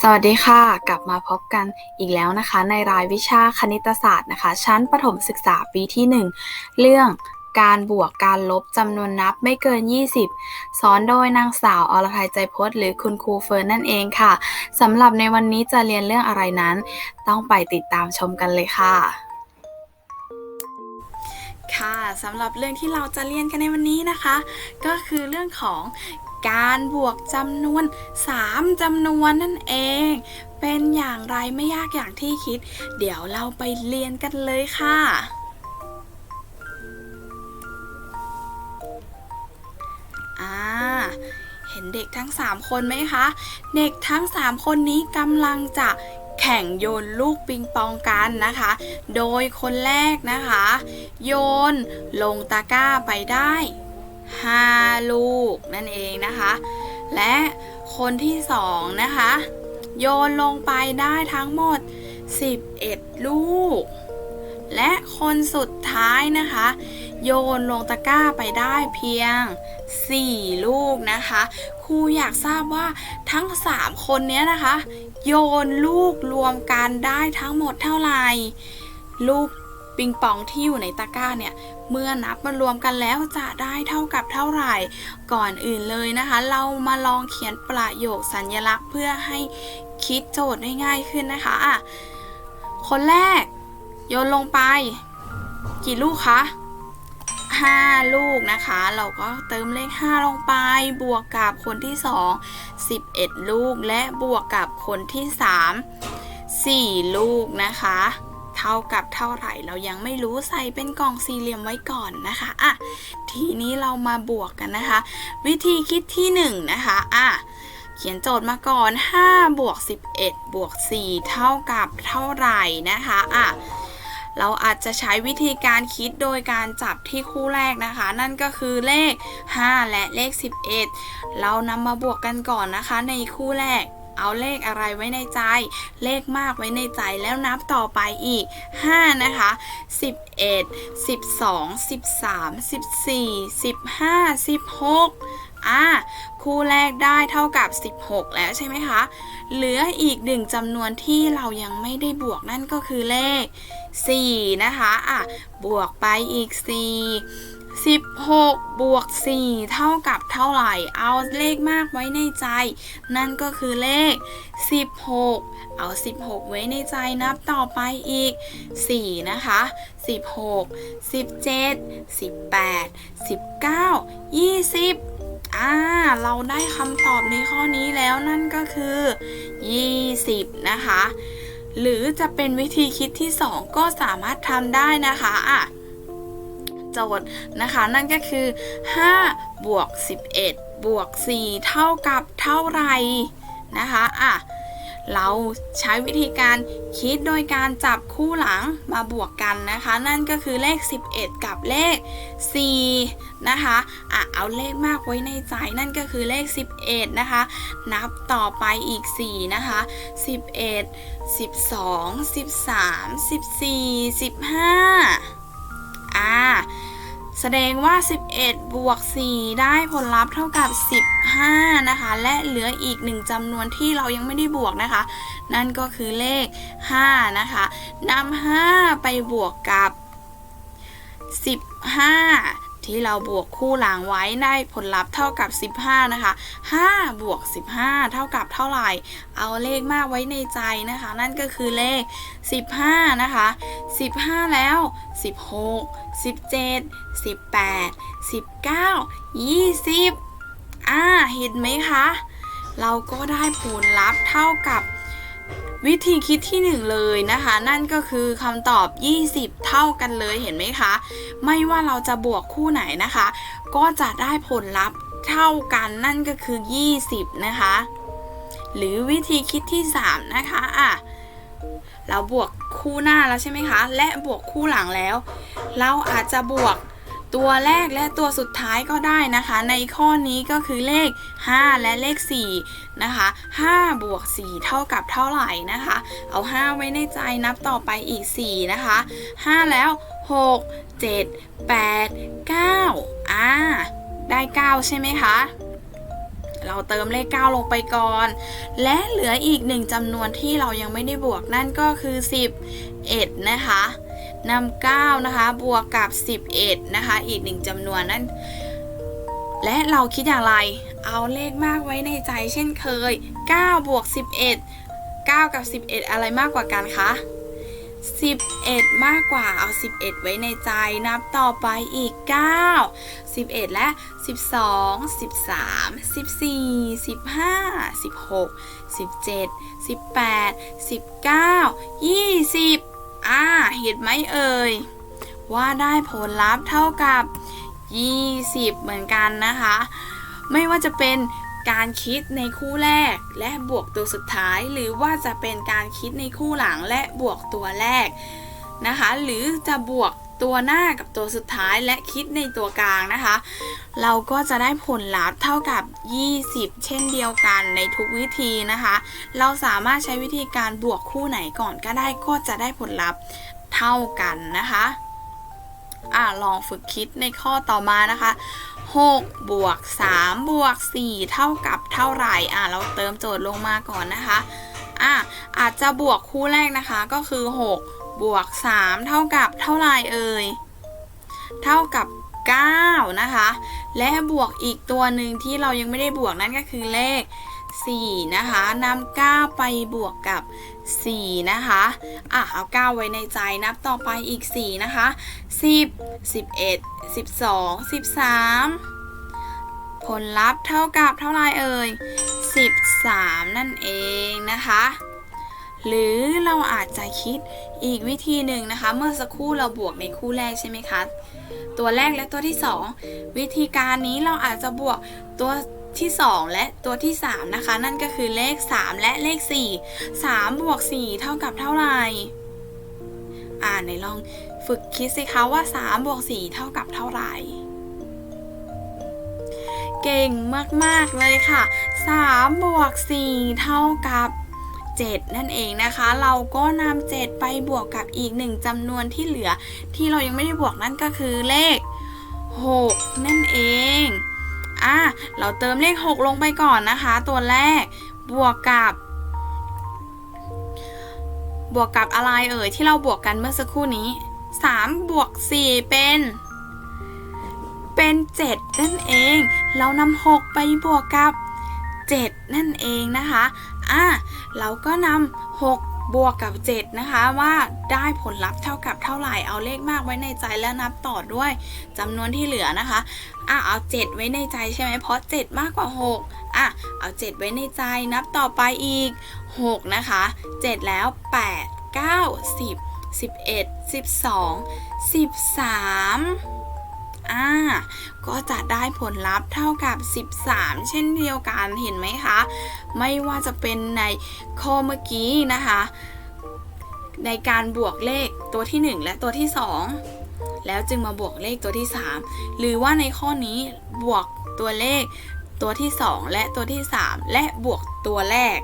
สวัสดีค่ะ กลับมาพบกันอีกแล้วนะคะ ในรายวิชาคณิตศาสตร์นะคะ ชั้นประถมศึกษาปีที่ 1 เรื่องการบวกการลบจำนวนนับไม่เกิน 20 สอนโดยนางสาวอรทัยใจพจน์หรือคุณครูเฟิร์นนั่นเองค่ะสำหรับในวันนี้จะเรียนเรื่องอะไรนั้น ต้องไปติดตามชมกันเลยค่ะค่ะสำหรับเรื่องที่เราจะเรียนกันในวันนี้นะคะ ก็คือเรื่องของ การบวกจำนวน 3จำนวนนั่นเอง เป็นอย่างไรไม่ยากอย่างที่คิด เดี๋ยวเราไปเรียนกันเลยค่ะอ่าเห็นเด็กทั้ง 3 คนไหมคะ เด็กทั้ง 3 คนนี้กำลังจะแข่งโยนลูกปิงปองกันนะคะ โดยคนแรกนะคะ โยนลงตะกร้าไปได้5 นั่นเองนะคะ และคนที่สองนะคะ โยนลงไปได้ทั้งหมด 11 ลูก และคนสุดท้ายนะคะ โยนลงตะกร้าไปได้เพียง 4 ลูกนะคะครูอยากทราบว่าทั้ง 3 คนเนี้ยนะคะ โยนลูกรวมกันได้ทั้งหมดเท่าไหร่ลูกปิงปองที่อยู่ในตะกร้าเนี่ย เมื่อนับมารวมกันแล้วจะได้เท่ากับเท่าไหร่ ก่อนอื่นเลยนะคะ เรามาลองเขียนประโยคสัญลักษณ์เพื่อให้คิดโจทย์ได้ง่ายขึ้นนะคะอะคนแรก โยนลงไป กี่ลูกคะ5 ลูกนะคะ เราก็เติมเลข 5 ลงไป บวกกับคนที่ 2 11 ลูกและบวกกับคนที่ 3 4 ลูกนะคะ เท่ากับเท่าไหร่เรายังไม่รู้ใส่เป็นกล่องสี่เหลี่ยมไว้ก่อนนะคะอะทีนี้เรามาบวกกันนะคะ วิธีคิดที่1นะคะอะเขียนโจทย์มาก่อน 5 บวก 11 บวก 4 เท่ากับเท่าไหร่นะคะอะเราอาจจะใช้วิธีการคิดโดยการจับที่คู่แรกนะคะ นั่นก็คือเลข 5 และเลข 11 เรานำมาบวกกันก่อนนะคะในคู่แรก เอาเลขอะไรไว้ในใจ เลขมากไว้ในใจแล้วนับต่อไปอีก 5 นะคะ 11 12 13 14 15 16อะคู่แรกได้เท่ากับ 16 แล้วใช่ไหมคะ เหลืออีกหนึ่งจำนวนที่เรายังไม่ได้บวกนั่นก็คือเลข 4 นะคะอะบวกไปอีก 4 16 บวก 4 เท่ากับเท่าไหร่ เอาเลขมากไว้ในใจ นั่นก็คือเลข 16 เอา 16 ไว้ในใจนับต่อไปอีก 4 นะคะ 16 17 18 19 20อ่าเราได้คำตอบในข้อนี้แล้วนั่นก็คือ 20 นะคะ หรือจะเป็นวิธีคิดที่ 2 ก็สามารถทำได้นะคะอะ โจทย์นะคะ นั่นก็คือ5บวก11 บวก 4 เท่ากับเท่าไหร่นะคะอะเราใช้วิธีการคิดโดยการจับคู่หลังมาบวกกันนะคะ นั่นก็คือเลข 11 กับเลข 4 นะคะอะเอาเลขมากไว้ในใจนั่นก็คือเลข 11 นะคะ นับต่อไปอีก 4 นะคะ 11 12 13 14 15 อ่าแสดงว่า 11 บวก 4 ได้ผลลัพธ์เท่ากับ 15 นะคะ และเหลืออีกหนึ่งจำนวนที่เรายังไม่ได้บวกนะคะ นั่นก็คือเลข 5 นะคะนำ5ไปบวกกับ 15 ที่เราบวกคู่หลังไว้ได้ผลลัพธ์เท่ากับ 15 นะคะ 5 บวก 15 เท่ากับเท่าไหร่ เอาเลขมากไว้ในใจนะคะ นั่นก็คือเลข 15 นะคะ 15 แล้ว 16 17 18 19 20 อ่าเห็นไหมคะ เราก็ได้ผลลัพธ์เท่ากับ วิธีคิดที่หนึ่งเลยนะคะ นั่นก็คือคำตอบ 20 เท่ากันเลยเห็นไหมคะ ไม่ว่าเราจะบวกคู่ไหนนะคะ ก็จะได้ผลลัพธ์เท่ากันนั่นก็คือ 20 นะคะ หรือวิธีคิดที่ 3 นะคะอะเราบวกคู่หน้าแล้วใช่ไหมคะ และบวกคู่หลังแล้ว เราอาจจะบวก ตัวแรกและตัวสุดท้ายก็ได้นะคะ ในข้อนี้ก็คือเลข 5 และเลข4นะคะ5บวก4เท่ากับเท่าไหร่นะคะ เอา 5 ไว้ในใจนับต่อไปอีก 4 นะคะ 5 แล้ว 6 7 8 9อ่าได้ 9 ใช่ไหมคะเราเติมเลข 9 ลงไปก่อน และเหลืออีกหนึ่งจำนวนที่เรายังไม่ได้บวกนั่นก็คือ 11 นะคะ นำ9นะคะ บวกกับ 11 นะคะ อีกหนึ่งจำนวนนั่น และเราคิดอย่างไร เอาเลขมากไว้ในใจเช่นเคย 9 บวก 11 9 กับ 11 อะไรมากกว่ากันคะ 11 มากกว่า เอา 11 ไว้ในใจ นับต่อไปอีก 9 11 และ 12 13 14 15 16 17 18 19 20อ่า เห็นไหมเอ่ย ว่าได้ผลลัพธ์เท่ากับ 20 เหมือนกันนะคะ ไม่ว่าจะเป็นการคิดในคู่แรกและบวกตัวสุดท้าย หรือว่าจะเป็นการคิดในคู่หลังและบวกตัวแรกนะคะ หรือจะบวกตัวหน้ากับตัวสุดท้ายและคิดในตัวกลางนะคะ เราก็จะได้ผลลัพธ์เท่ากับ 20 เช่นเดียวกันในทุกวิธีนะคะ เราสามารถใช้วิธีการบวกคู่ไหนก่อนก็ได้ก็จะได้ผลลัพธ์ เท่ากันนะคะอะลองฝึกคิดในข้อต่อมานะคะ6บวก3บวก4เท่ากับเท่าไหร่อะเราเติมโจทย์ลงมาก่อนนะคะอะอาจจะบวกคู่แรกนะคะก็คือ6บวก3เท่ากับเท่าไหร่เอ่ยเท่ากับ9นะคะ และบวกอีกตัวหนึ่งที่เรายังไม่ได้บวกนั่นก็คือเลข 4 นะคะนำ9ไปบวกกับ 4 นะคะอะเอา 9 ไว้ในใจนับต่อไปอีก 4 นะคะ 10 11 12 13 ผลลัพธ์เท่ากับเท่าไรเอ่ย 13 นั่นเองนะคะหรือเราอาจจะคิดอีกวิธีหนึ่งนะคะ เมื่อสักครู่เราบวกในคู่แรกใช่ไหมคะ ตัวแรกและตัวที่ 2 วิธีการนี้เราอาจจะบวกตัว ที่ 2 และตัวที่ 3 นะคะ นั่นก็คือเลข 3 และเลข 4 3บวก4เท่ากับเท่าไหร่อ่าไหนลองฝึกคิดสิคะว่า3บวก4เท่ากับเท่าไหร่เก่งมาก ๆ เลยค่ะ3บวก4เท่ากับ 7 นั่นเองนะคะ เราก็นำ7ไปบวกกับอีกหนึ่งจำนวนที่เหลือ ที่เรายังไม่ได้บวกนั่นก็คือเลข 6 นั่นเอง อะเราเติมเลข 6 ลงไปก่อนนะคะ ตัวแรกบวกกับบวกกับอะไรเอ่ยที่เราบวกกันเมื่อสักครู่นี้ 3 บวก 4 เป็น เป็น 7 นั่นเอง เรานำ6ไปบวกกับ 7 นั่นเองนะคะ อะ เราก็นำ6 บวกกับ 7 นะคะว่าได้ผลลัพธ์เท่ากับเท่าไหร่เอาเลขมากไว้ในใจแล้วนับต่อด้วยจำนวนที่เหลือนะคะอะเอา 7 ไว้ในใจใช่ไหมเพราะ 7 มากกว่า 6อะเอา 7 ไว้ในใจนับต่อไปอีก 6 นะคะ 7 แล้ว 8 9 10 11 12 13 อ่าก็จะได้ผลลัพธ์เท่ากับ 13 เช่นเดียวกันเห็นไหมคะ ไม่ว่าจะเป็นในข้อเมื่อกี้นะคะ ในการบวกเลขตัวที่ 1 และตัวที่ 2 แล้วจึงมาบวกเลขตัวที่ 3 หรือว่าในข้อนี้บวกตัวเลขตัวที่ 2 และตัวที่ 3 และบวกตัวแรก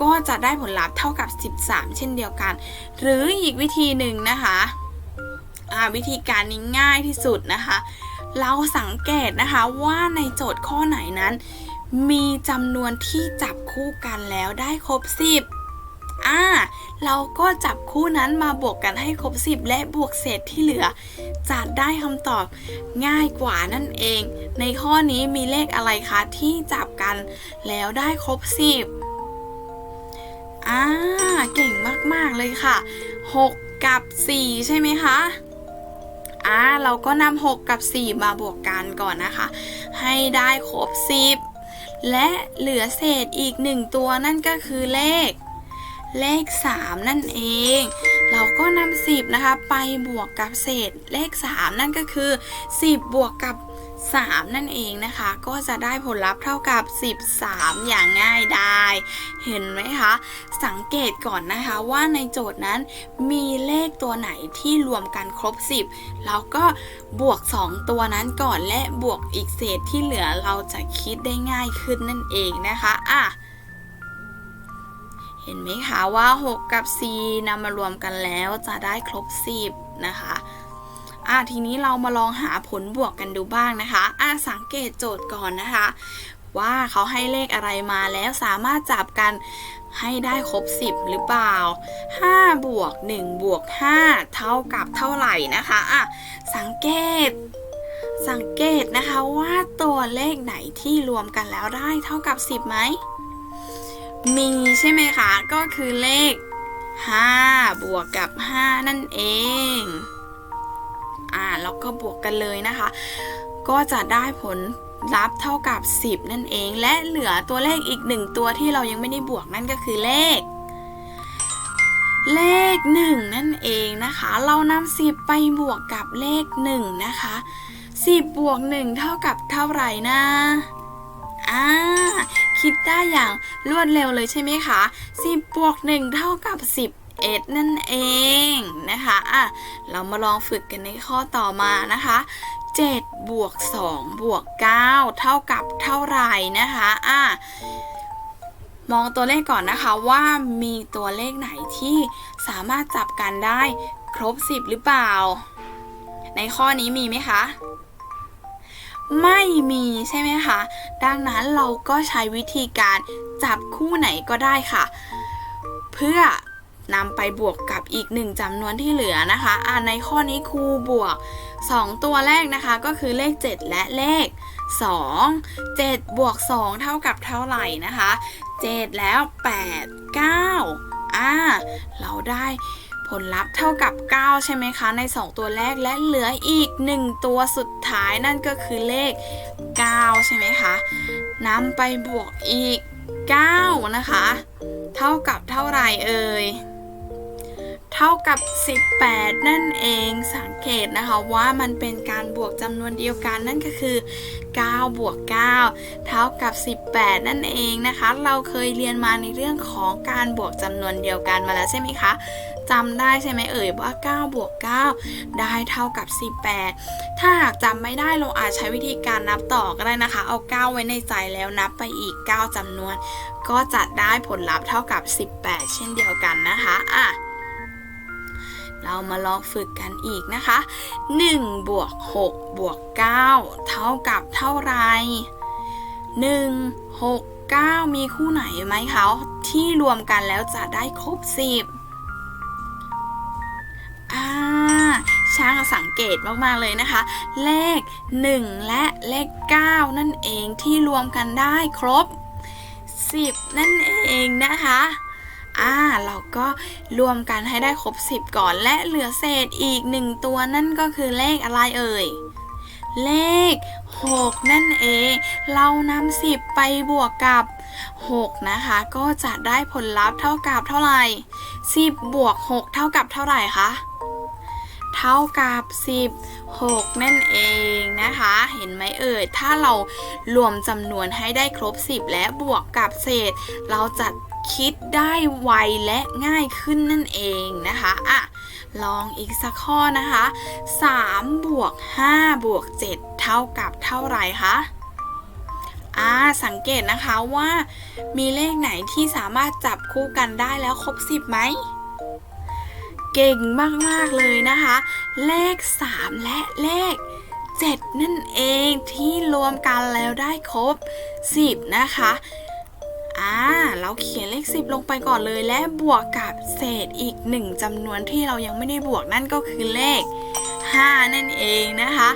ก็จะได้ผลลัพธ์เท่ากับ 13 เช่นเดียวกัน หรืออีกวิธีหนึ่งนะคะ วิธีการนี้ง่ายที่สุดนะคะ เราสังเกตนะคะว่าในโจทย์ข้อไหนนั้น มีจำนวนที่จับคู่กันแล้วได้ครบ 10อ่าเราก็จับคู่นั้นมาบวกกันให้ครบ 10 และบวกเศษที่เหลือจะได้คำตอบง่ายกว่านั่นเอง ในข้อนี้มีเลขอะไรคะที่จับกันแล้วได้ครบ 10อ่าเก่งมาก ๆ เลยค่ะ 6 กับ 4 ใช่ไหมคะ อ่าเราก็นำ6กับ 4 มาบวกกันก่อนนะคะ ให้ได้ครบ 10 และเหลือเศษอีก 1 ตัวนั่นก็คือเลข เลข 3 นั่นเอง เราก็นำ10 นะคะ ไปบวกกับเศษเลข 3 นั่นก็คือ 10 บวกกับ 3 นั่นเองนะคะ ก็จะได้ผลลัพธ์เท่ากับ 13 อย่างง่ายได้ เห็นไหมคะ สังเกตก่อนนะคะว่าในโจทย์นั้นมีเลขตัวไหนที่รวมกันครบ 10เราก็บวก 2 ตัวนั้นก่อนและบวกอีกเศษที่เหลือเราจะคิดได้ง่ายขึ้นนั่นเองนะคะอะเห็นไหมคะว่า 6 กับ 4นำมารวมกันแล้วจะได้ครบ 10 นะคะ อะทีนี้เรามาลองหาผลบวกกันดูบ้างนะคะอะสังเกตโจทย์ก่อนนะคะ ว่าเขาให้เลขอะไรมาแล้วสามารถจับกันให้ได้ครบ 10 หรือเปล่า 5 บวก 1 บวก 5 เท่ากับเท่าไหร่นะคะอะสังเกต สังเกตนะคะว่าตัวเลขไหนที่รวมกันแล้วได้เท่ากับ 10ไหม มีใช่ไหมคะ ก็คือเลข 5 บวกกับ 5 นั่นเอง อ่าแล้วก็บวกกันเลยนะคะ ก็จะได้ผลลัพธ์เท่ากับ 10 นั่นเอง และเหลือตัวเลขอีกหนึ่งตัวที่เรายังไม่ได้บวกนั่นก็คือเลข เลข 1 นั่นเองนะคะ เรานำ10 ไปบวกกับเลข 1 นะคะ 10 บวก 1 เท่ากับเท่าไหร่นะอ่าคิดได้อย่างรวดเร็วเลยใช่ไหมคะ 10 บวก 1 เท่ากับ 11 นั่นเองนะคะอะเรามาลองฝึกกันในข้อต่อมานะคะ7บวก2บวก9เท่ากับเท่าไหร่นะคะอะมองตัวเลขก่อนนะคะว่ามีตัวเลขไหนที่สามารถจับกันได้ครบ 10 หรือเปล่า ในข้อนี้มีไหมคะไม่มีใช่ไหมคะ ดังนั้นเราก็ใช้วิธีการจับคู่ไหนก็ได้ค่ะ เพื่อ นำไปบวกกับอีกหนึ่งจำนวนที่เหลือนะคะอ่าในข้อนี้ครูบวก 2 ตัวแรกนะคะก็คือเลข 7 และเลข 2 7 บวก 2 เท่ากับเท่าไหร่นะคะ 7 แล้ว 8 9อ่าเราได้ผลลัพธ์เท่ากับ 9 ใช่ไหมคะ ใน 2 ตัวแรกและเหลืออีก 1 ตัวสุดท้ายนั่นก็คือเลข 9 ใช่ไหมคะนำไปบวกอีก 9 นะคะ เท่ากับเท่าไหร่เอ่ย ท่ากับ 18 นั่นเองสังเกตนะคะว่ามันเป็นการบวกจำนวนเดียวกันนั่นก็คือ 9 บวก 9 เท่ากับ 18 นั่นเองนะคะ เราเคยเรียนมาในเรื่องของการบวกจำนวนเดียวกันมาแล้วใช่ไหมคะจำได้ใช่ไหมเอ่ยว่า 9 บวก 9 ได้เท่ากับ 18 ถ้าหากจำไม่ได้เราอาจใช้วิธีการนับต่อก็ได้นะคะ เอา 9 ไว้ในใจแล้วนับไปอีก 9จำนวน ก็จะได้ผลลัพธ์เท่ากับ 18 เช่นเดียวกันนะคะอะ เรามาลองฝึกกันอีกนะคะ1บวก6บวก9เท่ากับเท่าไหร่1 6 9 มีคู่ไหนไหมคะที่รวมกันแล้วจะได้ครบ 10อ่าช่างสังเกตมาก ๆ เลยนะคะ เลข 1 และเลข 9 นั่นเองที่รวมกันได้ครบ 10 นั่นเองนะคะ อ่าเราก็รวมกันให้ได้ครบ 10 ก่อน และเหลือเศษอีก 1 ตัวนั่นก็คือเลขอะไรเอ่ย เลข 6 นั่นเอง เรานำ10 ไปบวกกับ 6 นะคะ ก็จะได้ผลลัพธ์เท่ากับเท่าไหร่ 10 บวก 6 เท่ากับเท่าไหร่คะเท่ากับ 16 นั่นเองนะคะ เห็นไหมเอ่ย ถ้าเรารวมจำนวนให้ได้ครบ 10 และบวกกับเศษ เราจะ คิดได้ไวและง่ายขึ้นนั่นเองนะคะอะลองอีกสักข้อนะคะ3บวก5บวก7เท่ากับเท่าไหร่คะอ่าสังเกตนะคะว่ามีเลขไหนที่สามารถจับคู่กันได้แล้วครบ 10ไหมเก่งมาก ๆ เลยนะคะ เลข 3 และเลข 7 นั่นเองที่รวมกันแล้วได้ครบ 10 นะคะ อ่า เราเขียนเลข 10 ลงไปก่อนเลยและบวกกับเศษอีก 1จำนวนที่เรายังไม่ได้บวกนั่นก็คือเลข 5 นั่นเองนะคะ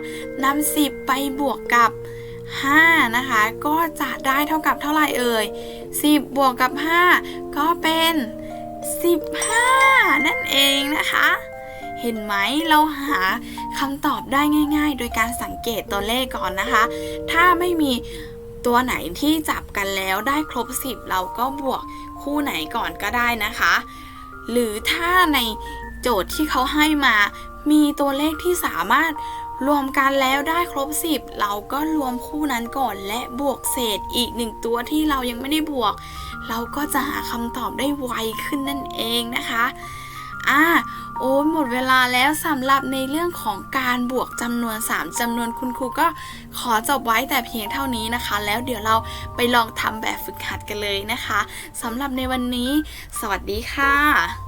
นำ10 ไปบวกกับ 5 นะคะ ก็จะได้เท่ากับเท่าไหร่เอ่ย 10 บวกกับ 5 ก็เป็น 15 นั่นเองนะคะเห็นไหมเราหาคำตอบได้ง่าย ๆ โดยการสังเกตตัวเลขก่อนนะคะ ถ้าไม่มี ตัวไหนที่จับกันแล้วได้ครบ 10 เราก็บวกคู่ไหนก่อนก็ได้นะคะ หรือถ้าในโจทย์ที่เขาให้มา มีตัวเลขที่สามารถรวมกันแล้วได้ครบ 10 เราก็รวมคู่นั้นก่อนและบวกเศษอีกหนึ่งตัวที่เรายังไม่ได้บวก เราก็จะหาคำตอบได้ไวขึ้นนั่นเองนะคะ อ่าโอ้หมดเวลาแล้วสำหรับในเรื่องของการบวกจำนวน 3จำนวนคุณครูก็ขอจบไว้แต่เพียงเท่านี้นะคะ แล้วเดี๋ยวเราไปลองทำแบบฝึกหัดกันเลยนะคะสำหรับในวันนี้ สวัสดีค่ะ